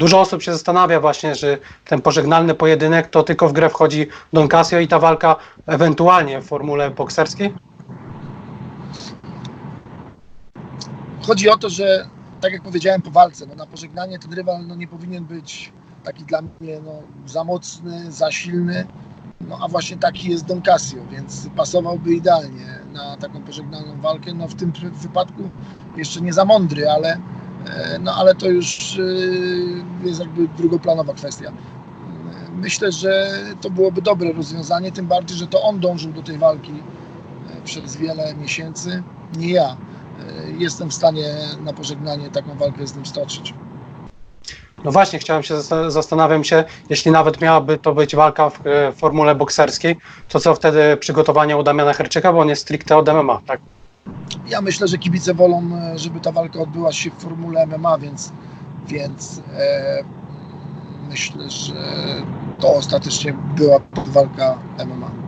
dużo osób się zastanawia właśnie, że ten pożegnalny pojedynek to tylko w grę wchodzi Don Casio i ta walka ewentualnie w formule bokserskiej? Chodzi o to, że tak jak powiedziałem po walce, no na pożegnanie ten rywal no nie powinien być taki dla mnie no, za mocny, za silny, no a właśnie taki jest Don Casio, więc pasowałby idealnie na taką pożegnalną walkę. No w tym wypadku jeszcze nie za mądry, ale, no, ale to już e, jest jakby drugoplanowa kwestia. E, Myślę, że to byłoby dobre rozwiązanie, tym bardziej, że to on dążył do tej walki e, przez wiele miesięcy, nie ja. E, Jestem w stanie na pożegnanie taką walkę z nim stoczyć. No właśnie, chciałem się, zasta- zastanawiam się, jeśli nawet miałaby to być walka w e, formule bokserskiej, to co wtedy przygotowania u Damiana Herczyka, bo on jest stricte od MMA, tak? Ja myślę, że kibice wolą, e, żeby ta walka odbyła się w formule MMA, więc, więc e, myślę, że to ostatecznie była walka MMA.